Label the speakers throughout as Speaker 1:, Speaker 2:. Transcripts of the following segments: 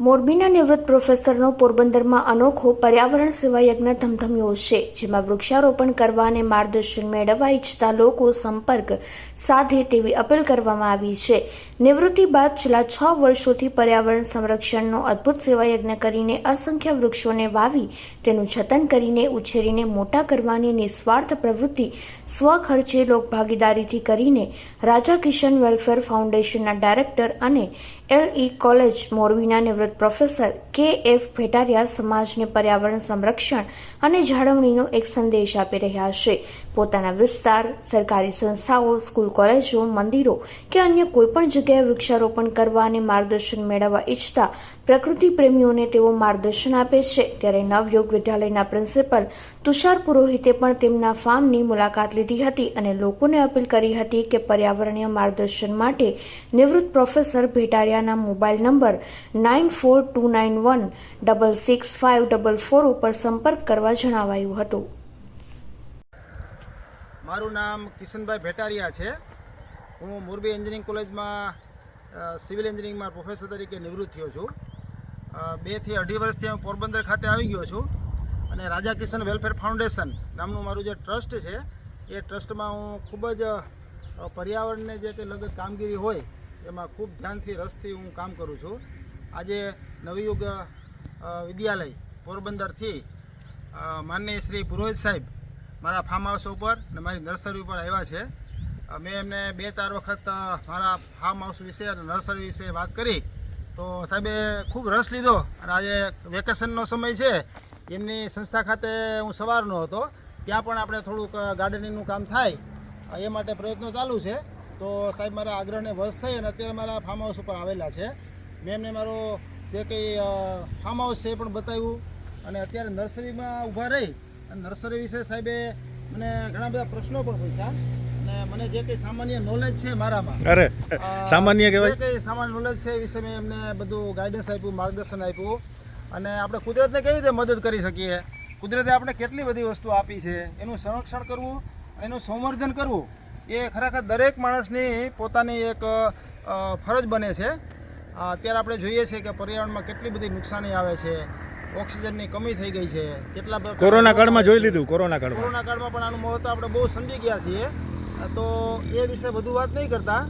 Speaker 1: મોરબીના નિવૃત્ત પ્રોફેસરનો પોરબંદરમાં અનોખો પર્યાવરણ સેવા યજ્ઞ ધમધમ્યો છે જેમાં વૃક્ષારોપણ કરવા અને માર્ગદર્શન મેળવવા ઈચ્છતા લોકો સંપર્ક સાધે તેવી અપીલ કરવામાં આવી છે. નિવૃત્તિ બાદ છેલ્લા છ વર્ષોથી પર્યાવરણ સંરક્ષણનો અદ્ભુત સેવા યજ્ઞ કરીને અસંખ્ય વૃક્ષોને વાવી, તેનું જતન કરીને ઉછેરીને મોટા કરવાની નિસ્વાર્થ પ્રવૃત્તિ સ્વખર્ચે લોકભાગીદારીથી કરીને રાજા કિશન વેલફેર ફાઉન્ડેશનના ડાયરેક્ટર અને એલ ઈ કોલેજ મોરબીના નિવૃત્ત પ્રોફેસર કે એફ ભેટારિયા સમાજને પર્યાવરણ સંરક્ષણ અને જાળવણીનો એક સંદેશ આપી રહ્યા છે. પોતાના વિસ્તાર, સરકારી સંસ્થાઓ, સ્કૂલ, કોલેજો, મંદિરો કે અન્ય કોઈપણ જગ્યાએ વૃક્ષારોપણ કરવા અને માર્ગદર્શન મેળવવા ઈચ્છતા પ્રકૃતિ પ્રેમીઓને તેઓ માર્ગદર્શન આપે છે. ત્યારે નવયોગ વિદ્યાલયના પ્રિન્સિપલ તુષાર પુરોહિતે પણ તેમના ફાર્મની મુલાકાત લીધી હતી અને લોકોને અપીલ કરી હતી કે પર્યાવરણીય માર્ગદર્શન માટે નિવૃત્ત professor ભેટારિયાના mobile number nine four two nine one double six five double four ઉપર સંપર્ક કરવા જણાવાયું હતું
Speaker 2: મારું નામ કિશનભાઈ ભેટારિયા છે હું મોરબી એન્જિનિયરિંગ કોલેજમાં સિવિલ એન્જિનિયરિંગમાં પ્રોફેસર તરીકે નિવૃત્ત થયો છું બેથી અઢી વર્ષથી હું પોરબંદર ખાતે આવી ગયો છું અને રાજા કિશન વેલફેર ફાઉન્ડેશન નામનું મારું જે ટ્રસ્ટ છે એ ટ્રસ્ટમાં હું ખૂબ જ પર્યાવરણને જે કંઈ લગત કામગીરી હોય એમાં ખૂબ ધ્યાનથી રસથી હું કામ કરું છું આજે નવયુગ વિદ્યાલય પોરબંદરથી માનનીય શ્રી પુરોહિત સાહેબ મારા ફાર્મ હાઉસ ઉપર અને મારી નર્સરી ઉપર આવ્યા છે. મેં એમને બે ચાર વખત મારા ફાર્મ હાઉસ વિશે અને નર્સરી વિશે વાત કરી. તો સાહેબે ખૂબ રસ લીધો અને આજે વેકેશનનો સમય છે. એમની સંસ્થા ખાતે હું સવારનો હતો. ત્યાં પણ આપણે થોડુંક ગાર્ડનિંગનું કામ થાય. એ માટે પ્રયત્નો ચાલુ છે. તો સાહેબ મારા આગ્રહને વશ થઈ અને અત્યારે મારા ફાર્મ હાઉસ ઉપર આવેલા છે. મેં એમને મારો જે કંઈ ફાર્મ હાઉસ છે એ પણ બતાવ્યું. અને અત્યારે નર્સરીમાં ઊભા રહી. અને નર્સરી વિશે સાહેબે મને ઘણા બધા પ્રશ્નો પણ પૂછ્યા. અને મને જે કંઈ સામાન્ય નોલેજ છે મારામાં
Speaker 3: અરે સામાન્ય કહેવાય?
Speaker 2: જે કંઈ સામાન્ય નોલેજ છે એ વિશે મેં એમને બધું ગાઈડન્સ આપ્યું માર્ગદર્શન આપ્યું. અને આપણે કુદરતને કેવી રીતે મદદ કરી શકીએ? કુદરતે આપણે કેટલી બધી વસ્તુ આપી છે? એનું સંરક્ષણ કરવું એનું સંવર્ધન કરવું એ ખરેખર દરેક માણસની પોતાની એક ફરજ બને છે. અત્યારે આપણે જોઈએ છીએ કે પર્યાવરણમાં કેટલી બધી નુકસાની આવે છે ઓક્સિજનની કમી થઈ ગઈ છે કેટલા
Speaker 3: કોરોના કાળમાં જોઈ લીધું કોરોના કાળમાં.
Speaker 2: કોરોના કાળમાં પણ આનું મહત્વ આપણે બહુ સમજી ગયા છીએ. તો એ વિશે વધુ વાત નહીં કરતા.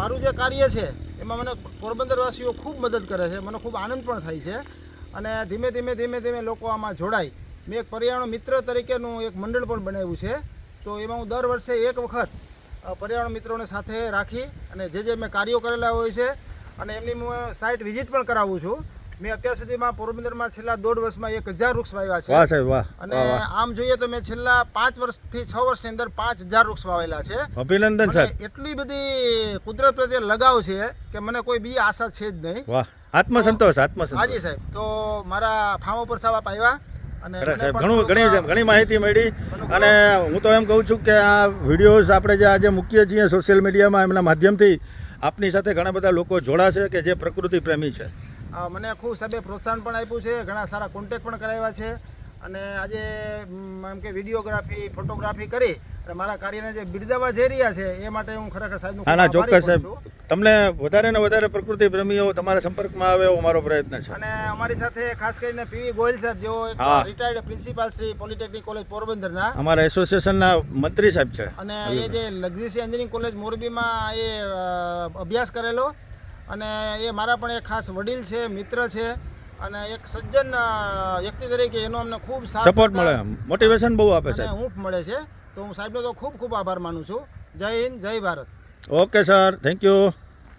Speaker 2: મારું જે કાર્ય છે એમાં મને પોરબંદરવાસીઓ ખૂબ મદદ કરે છે મને ખૂબ આનંદ પણ થાય છે. અને ધીમે ધીમે ધીમે ધીમે લોકો આમાં જોડાય. મેં એક પર્યાવરણ મિત્ર તરીકેનું એક મંડળ પણ બનાવ્યું છે. તો એમાં હું દર વર્ષે એક વખત પર્યાવરણ મિત્રોને સાથે રાખી અને જે જે મેં કાર્યો કરેલા હોય છે અને એમની હું સાઇટ વિઝિટ પણ કરાવું છું. મેં અત્યાર સુધીમાં પોરબંદરમાં છેલ્લા દોઢ વર્ષમાં એક હજાર વૃક્ષ વાવ્યા છે.
Speaker 3: વાહ સાહેબ વાહ.
Speaker 2: અને આમ જોઈએ તો મેં છેલ્લા પાંચ વર્ષથી છ વર્ષની અંદર પાંચ હજાર વૃક્ષ વાવેલા છે.
Speaker 3: અભિનંદન સાહેબ.
Speaker 2: એટલી બધી કુદરત પ્રત્યે લગાવ છે કે મને કોઈ બીજી આશા છે જ નહીં.
Speaker 3: વાહ. આત્મસંતોષ
Speaker 2: હાજી
Speaker 3: આત્મસંતોષ
Speaker 2: સાહેબ તો મારા ફાર્મ ઉપર સાહેબ આપ આવ્યા અને
Speaker 3: સાહેબ ઘણું ઘણી ઘણી માહિતી મળી અને હું તો એમ કહું છું કે આ વિડીયોઝ આપણે જે આજે મૂકીએ છીએ સોશિયલ મીડિયામાં એમના માધ્યમથી આપની સાથે ઘણા બધા લોકો જોડાશે કે જે પ્રકૃતિ પ્રેમી છે?
Speaker 2: મને ખૂબ સાહેબે પ્રોત્સાહન પણ આપ્યું છે ઘણા સારા કોન્ટેક્ટ પણ કરાવ્યા છે. અને આજે એમ કે વિડીયોગ્રાફી ફોટોગ્રાફી કરી અને મારા કાર્યને જે બિરદાવવા જઈ રહ્યા છે એ માટે હું ખરેખર
Speaker 3: સાહેબ ના
Speaker 2: ના
Speaker 3: ચોક્કસ સાહેબ. તમને વધારે ને વધારે પ્રકૃતિ પ્રેમીઓ તમારા સંપર્કમાં આવે એવો મારો પ્રયત્ન છે.
Speaker 2: અને અમારી સાથે ખાસ કરીને પીવી ગોયલ સાહેબ જેઓ retired principal Shri polytechnic college પોરબંદરના.
Speaker 3: અમારા એસોસિએશનના મંત્રી સાહેબ છે.
Speaker 2: અને એ જે લક્ઝરી એન્જિનિયરિંગ કોલેજ મોરબીમાં એ અભ્યાસ કરેલો અને એ મારા પણ એક ખાસ વડીલ છે મિત્ર છે અને એક સજ્જન વ્યક્તિ તરીકે એનો અમને ખૂબ
Speaker 3: સપોર્ટ મળે મોટિવેશન બહુ આપે છે
Speaker 2: હૂંફ મળે છે. તો હું સાહેબનો તો ખૂબ ખૂબ આભાર માનું છું. જય હિન્દ જય Bharat.
Speaker 3: Okay sir thank you